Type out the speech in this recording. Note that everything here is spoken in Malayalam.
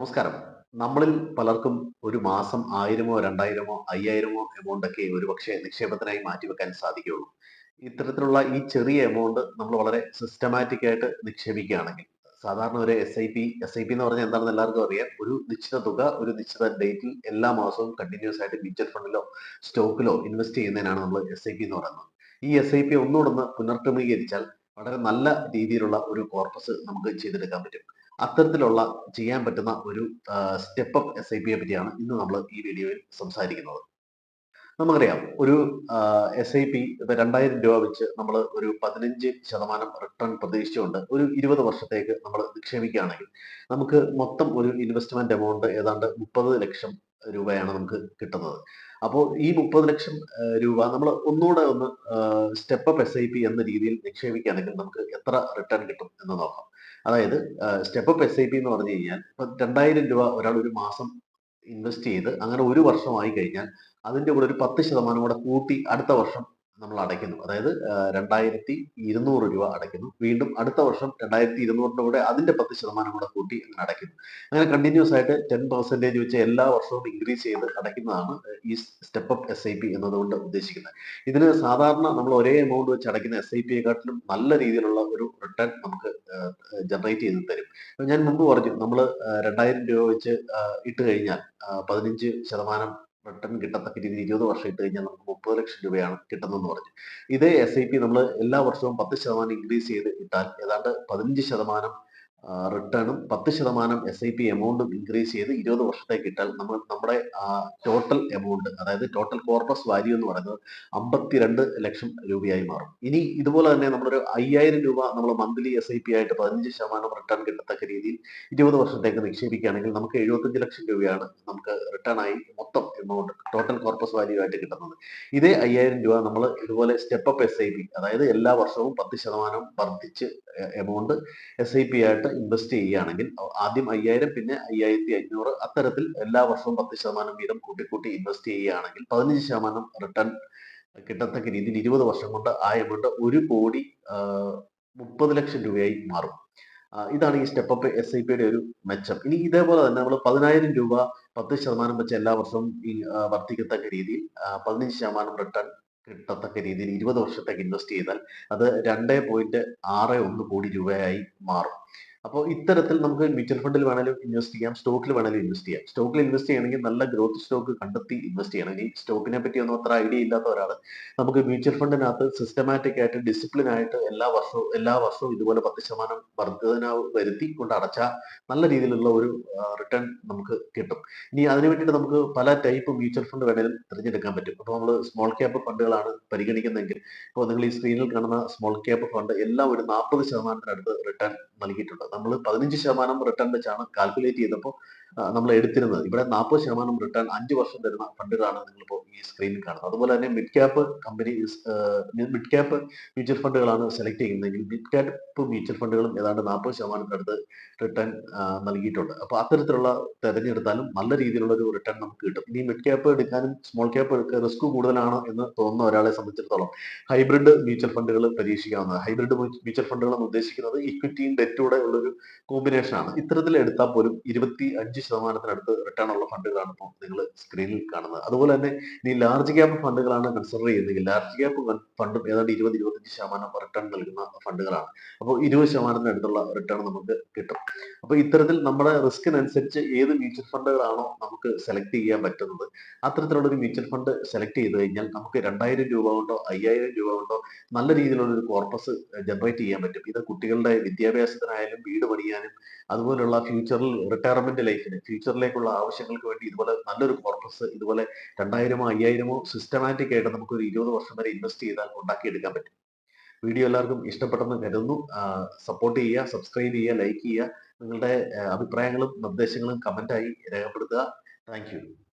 നമസ്കാരം. നമ്മളിൽ പലർക്കും ഒരു മാസം ആയിരമോ രണ്ടായിരമോ അയ്യായിരമോ എമൗണ്ട് ഒക്കെ ഒരുപക്ഷെ നിക്ഷേപത്തിനായി മാറ്റിവെക്കാൻ സാധിക്കുകയുള്ളൂ. ഇത്തരത്തിലുള്ള ഈ ചെറിയ എമൗണ്ട് നമ്മൾ വളരെ സിസ്റ്റമാറ്റിക് ആയിട്ട് നിക്ഷേപിക്കുകയാണെങ്കിൽ സാധാരണ ഒരു S I P S I P എന്ന് പറഞ്ഞാൽ എന്താണെന്ന് എല്ലാവർക്കും അറിയാം. ഒരു നിശ്ചിത തുക ഒരു നിശ്ചിത ഡേറ്റിൽ എല്ലാ മാസവും കണ്ടിന്യൂസ് ആയിട്ട് മ്യൂച്വൽ ഫണ്ടിലോ സ്റ്റോക്കിലോ ഇൻവെസ്റ്റ് ചെയ്യുന്നതിനാണ് നമ്മൾ എസ് ഐ പി എന്ന് പറയുന്നത്. ഈ എസ് ഐ പി ഒന്നുകൂടെ ഒന്ന് പുനർക്രമീകരിച്ചാൽ വളരെ നല്ല രീതിയിലുള്ള ഒരു കോർപ്പസ് നമുക്ക് ചെയ്തെടുക്കാൻ പറ്റും. അത്തരത്തിലുള്ള ചെയ്യാൻ പറ്റുന്ന ഒരു സ്റ്റെപ്പ് അപ്പ് എസ് ഐ പിയെ പറ്റിയാണ് ഇന്ന് നമ്മൾ ഈ വീഡിയോയിൽ സംസാരിക്കുന്നത്. നമുക്കറിയാം ഒരു എസ് ഐ പി ഇപ്പൊ രണ്ടായിരം രൂപ വെച്ച് നമ്മൾ ഒരു പതിനഞ്ച് ശതമാനം റിട്ടേൺ പ്രതീക്ഷിച്ചുകൊണ്ട് ഒരു ഇരുപത് വർഷത്തേക്ക് നമ്മൾ നിക്ഷേപിക്കുകയാണെങ്കിൽ നമുക്ക് മൊത്തം ഒരു ഇൻവെസ്റ്റ്മെന്റ് എമൗണ്ട് ഏതാണ്ട് മുപ്പത് ലക്ഷം രൂപയാണ് നമുക്ക് കിട്ടുന്നത്. അപ്പോൾ ഈ മുപ്പത് ലക്ഷം രൂപ നമ്മൾ ഒന്നുകൂടെ ഒന്ന് step up S I P എന്ന രീതിയിൽ നിക്ഷേപിക്കുകയാണെങ്കിൽ നമുക്ക് എത്ര റിട്ടേൺ കിട്ടും എന്ന് നോക്കാം. അതായത് step up S I P എന്ന് പറഞ്ഞു കഴിഞ്ഞാൽ ഇപ്പൊ രണ്ടായിരം രൂപ ഒരാൾ ഒരു മാസം ഇൻവെസ്റ്റ് ചെയ്ത് അങ്ങനെ ഒരു വർഷമായി കഴിഞ്ഞാൽ അതിന്റെ കൂടെ ഒരു പത്ത് ശതമാനം കൂടെ കൂട്ടി അടുത്ത വർഷം നമ്മൾ അടയ്ക്കുന്നു. അതായത് രണ്ടായിരത്തി ഇരുന്നൂറ് രൂപ അടയ്ക്കുന്നു. വീണ്ടും അടുത്ത വർഷം രണ്ടായിരത്തി ഇരുന്നൂറിന്റെ കൂടെ അതിന്റെ പത്ത് ശതമാനം കൂടെ കൂട്ടി അങ്ങനെ അടയ്ക്കുന്നു. അങ്ങനെ കണ്ടിന്യൂസ് ആയിട്ട് ടെൻ പെർസെന്റേജ് വെച്ച് എല്ലാ വർഷവും ഇൻക്രീസ് ചെയ്ത് അടയ്ക്കുന്നതാണ് ഈ step up S I P എന്നതുകൊണ്ട് ഉദ്ദേശിക്കുന്നത്. ഇതിന് സാധാരണ നമ്മൾ ഒരേ എമൗണ്ട് വെച്ച് അടയ്ക്കുന്ന എസ് ഐ പിയെക്കാട്ടിലും നല്ല രീതിയിലുള്ള ഒരു റിട്ടേൺ നമുക്ക് ജനറേറ്റ് ചെയ്ത് തരും. ഞാൻ മുമ്പ് പറഞ്ഞു നമ്മൾ രണ്ടായിരം രൂപ വെച്ച് ഇട്ട് കഴിഞ്ഞാൽ പതിനഞ്ച് ശതമാനം റിട്ടേൺ കിട്ടത്തക്ക രീതിയിൽ ഇരുപത് വർഷം ഇട്ട് കഴിഞ്ഞാൽ മുപ്പത് ലക്ഷം രൂപയാണ് കിട്ടുന്നതെന്ന് പറഞ്ഞു. ഇതേ എസ് ഐ പി നമ്മൾ എല്ലാ വർഷവും പത്ത് ശതമാനം ഇൻക്രീസ് ചെയ്ത് ഇട്ടാൽ ഏതാണ്ട് പതിനഞ്ച് ശതമാനം റിട്ടേണും പത്ത് ശതമാനം എസ് ഐ പി എമൗണ്ടും ഇൻക്രീസ് ചെയ്ത് ഇരുപത് വർഷത്തേക്ക് ഇട്ടാൽ നമ്മൾ നമ്മുടെ ടോട്ടൽ എമൗണ്ട് അതായത് ടോട്ടൽ കോർപ്പസ് വാല്യൂ എന്ന് പറയുന്നത് അമ്പത്തിരണ്ട് ലക്ഷം രൂപയായി മാറും. ഇനി ഇതുപോലെ തന്നെ നമ്മളൊരു അയ്യായിരം രൂപ നമ്മൾ മന്ത്ലി എസ് ഐ പി ആയിട്ട് പതിനഞ്ച് ശതമാനം റിട്ടേൺ കിട്ടത്തക്ക രീതിയിൽ ഇരുപത് വർഷത്തേക്ക് നിക്ഷേപിക്കുകയാണെങ്കിൽ നമുക്ക് എഴുപത്തഞ്ച് ലക്ഷം രൂപയാണ് നമുക്ക് റിട്ടേൺ ആയി മൊത്തം എമൗണ്ട് ടോട്ടൽ കോർപ്പസ് വാല്യൂ ആയിട്ട് കിട്ടുന്നത്. ഇതേ അയ്യായിരം രൂപ നമ്മൾ ഇതുപോലെ step up S I P അതായത് എല്ലാ വർഷവും പത്ത് ശതമാനം വർദ്ധിച്ച് എമൗണ്ട് എസ് ഐ പി ആയിട്ട് ഇൻവെസ്റ്റ് ചെയ്യുകയാണെങ്കിൽ ആദ്യം അയ്യായിരം പിന്നെ അയ്യായിരത്തി അഞ്ഞൂറ് അത്തരത്തിൽ എല്ലാ വർഷവും പത്ത് ശതമാനം വീതം കൂട്ടിക്കൂട്ടി ഇൻവെസ്റ്റ് ചെയ്യുകയാണെങ്കിൽ പതിനഞ്ച് ശതമാനം റിട്ടേൺ കിട്ടത്തക്ക രീതിയിൽ ഇരുപത് വർഷം കൊണ്ട് ആ എമൗണ്ട് ഒരു കോടി മുപ്പത് ലക്ഷം രൂപയായി മാറും. ഇതാണ് ഈ സ്റ്റെപ്പ് അപ്പ് എസ് ഐ പിയുടെ ഒരു മെച്ചം. ഇനി ഇതേപോലെ തന്നെ നമ്മൾ പതിനായിരം രൂപ പത്ത് ശതമാനം വെച്ച് എല്ലാ വർഷവും ഈ വർദ്ധിക്കത്തക്ക രീതിയിൽ പതിനഞ്ച് ശതമാനം റിട്ടേൺ കിട്ടത്തക്ക രീതിയിൽ ഇരുപത് വർഷത്തേക്ക് ഇൻവെസ്റ്റ് ചെയ്താൽ അത് രണ്ട് പോയിന്റ് ആറ് ഒന്ന് കോടി രൂപയായി മാറും. അപ്പോൾ ഇത്തരത്തിൽ നമുക്ക് മ്യൂച്വൽ ഫണ്ടിൽ വേണേലും ഇൻവെസ്റ്റ് ചെയ്യാം സ്റ്റോക്കിൽ വേണേലും ഇൻവെസ്റ്റ് ചെയ്യാം. സ്റ്റോക്കിൽ ഇൻവെസ്റ്റ് ചെയ്യണമെങ്കിൽ നല്ല ഗ്രോത്ത് സ്റ്റോക്ക് കണ്ടെത്തി ഇൻവെസ്റ്റ് ചെയ്യണം ഇനി സ്റ്റോക്കിനെ പറ്റി ഒന്നും അത്ര ഐഡിയ ഇല്ലാത്ത ഒരാൾ നമുക്ക് മ്യൂച്വൽ ഫണ്ടിനകത്ത് സിസ്റ്റമാറ്റിക് ആയിട്ട് ഡിസിപ്ലിൻ ആയിട്ട് എല്ലാ വർഷവും എല്ലാ വർഷവും ഇതുപോലെ പത്ത് ശതമാനം വർധന വരുത്തി കൊണ്ട് അടച്ചാൽ നല്ല രീതിയിലുള്ള ഒരു റിട്ടേൺ നമുക്ക് കിട്ടും. ഇനി അതിന് വേണ്ടിയിട്ട് നമുക്ക് പല ടൈപ്പ് മ്യൂച്വൽ ഫണ്ട് വേണേലും തിരഞ്ഞെടുക്കാൻ പറ്റും. അപ്പോൾ നമ്മൾ സ്മോൾ ക്യാപ്പ് ഫണ്ടുകളാണ് പരിഗണിക്കുന്നതെങ്കിൽ ഇപ്പോൾ നിങ്ങൾ ഈ സ്ക്രീനിൽ കാണുന്ന സ്മോൾ ക്യാപ്പ് ഫണ്ട് എല്ലാം ഒരു നാൽപ്പത് ശതമാനത്തിനടുത്ത് റിട്ടേൺ നൽകിയിട്ടുണ്ട്. നമ്മൾ പതിനഞ്ച് ശതമാനം റിട്ടേൺ വെച്ചാണ് കാൽക്കുലേറ്റ് ചെയ്തപ്പോൾ നമ്മൾ എടുത്തിരുന്നത്. ഇവിടെ നാൽപ്പത് ശതമാനം റിട്ടേൺ അഞ്ച് വർഷം തരുന്ന ഫണ്ടുകളാണ് നിങ്ങളിപ്പോൾ ഈ സ്ക്രീനിൽ കാണുന്നത്. അതുപോലെ തന്നെ mid cap company mid cap mutual ഫണ്ടുകളാണ് select ചെയ്യുന്നതെങ്കിൽ മിഡ് ക്യാപ്പ് മ്യൂച്വൽ ഫണ്ടുകളും ഏതാണ്ട് നാൽപ്പത് ശതമാനത്തിനടുത്ത് റിട്ടേൺ നൽകിയിട്ടുണ്ട്. അപ്പോൾ അത്തരത്തിലുള്ള തിരഞ്ഞെടുത്താലും നല്ല രീതിയിലുള്ള ഒരു റിട്ടേൺ നമുക്ക് കിട്ടും. ഇനി മിഡ് ക്യാപ്പ് എടുക്കാനും സ്മോൾ ക്യാപ്പ് റിസ്ക് കൂടുതലാണ് എന്ന് തോന്നുന്ന ഒരാളെ സംബന്ധിച്ചിടത്തോളം ഹൈബ്രിഡ് മ്യൂച്വൽ ഫണ്ടുകൾ പരീക്ഷിക്കാവുന്നത് ഹൈബ്രിഡ് മ്യൂച്വൽ ഫണ്ടുകൾ ഉദ്ദേശിക്കുന്നത് ഇക്വിറ്റിയും ഡെറ്റൂടെ ഉള്ളൊരു കോമ്പിനേഷൻ ആണ്. ഇത്തരത്തിൽ എടുത്താൽ പോലും ഇരുപത്തി അഞ്ച് ശതമാനത്തിനടുത്ത് റിട്ടേൺ ഉള്ള ഫണ്ടുകളാണ് ഇപ്പോൾ നിങ്ങൾ സ്ക്രീനിൽ കാണുന്നത്. അതുപോലെ തന്നെ ഇനി ലാർജ് ക്യാപ്പ് ഫണ്ടുകളാണ് കൺസിഡർ ചെയ്യുന്നതെങ്കിൽ ലാർജ് ക്യാപ്പ് ഫണ്ടും ഏതാണ്ട് ഇരുപത് ഇരുപത്തഞ്ച് ശതമാനം റിട്ടേൺ നൽകുന്ന ഫണ്ടുകളാണ് അപ്പോൾ ഇരുപത് ശതമാനത്തിനടുത്തുള്ള റിട്ടേൺ നമുക്ക് കിട്ടും. അപ്പോൾ ഇത്തരത്തിൽ നമ്മുടെ റിസ്കിനനുസരിച്ച് ഏത് മ്യൂച്വൽ ഫണ്ടുകളാണോ നമുക്ക് സെലക്ട് ചെയ്യാൻ പറ്റുന്നത് അത്തരത്തിലുള്ള ഒരു മ്യൂച്വൽ ഫണ്ട് സെലക്ട് ചെയ്ത് കഴിഞ്ഞാൽ നമുക്ക് രണ്ടായിരം രൂപ കൊണ്ടോ അയ്യായിരം രൂപ കൊണ്ടോ നല്ല രീതിയിലുള്ള ഒരു കോർപ്പസ് ജനറേറ്റ് ചെയ്യാൻ പറ്റും. ഇത് കുട്ടികളുടെ വിദ്യാഭ്യാസത്തിനായാലും വീട് പണിയാനും അതുപോലുള്ള ഫ്യൂച്ചറിൽ റിട്ടയർമെന്റ് ഫ്യൂച്ചറിലേക്കുള്ള ആവശ്യങ്ങൾക്ക് വേണ്ടി ഇതുപോലെ നല്ലൊരു കോർപ്പസ് ഇതുപോലെ രണ്ടായിരമോ അയ്യായിരമോ സിസ്റ്റമാറ്റിക് ആയിട്ട് നമുക്ക് ഒരു ഇരുപത് വർഷം വരെ ഇൻവെസ്റ്റ് ചെയ്താൽ ഉണ്ടാക്കിയെടുക്കാൻ പറ്റും. വീഡിയോ എല്ലാവർക്കും ഇഷ്ടപ്പെട്ടെന്ന് കരുതുന്നു. സപ്പോർട്ട് ചെയ്യുക സബ്സ്ക്രൈബ് ചെയ്യുക ലൈക്ക് ചെയ്യുക. നിങ്ങളുടെ അഭിപ്രായങ്ങളും നിർദ്ദേശങ്ങളും കമന്റായി രേഖപ്പെടുത്തുക. താങ്ക്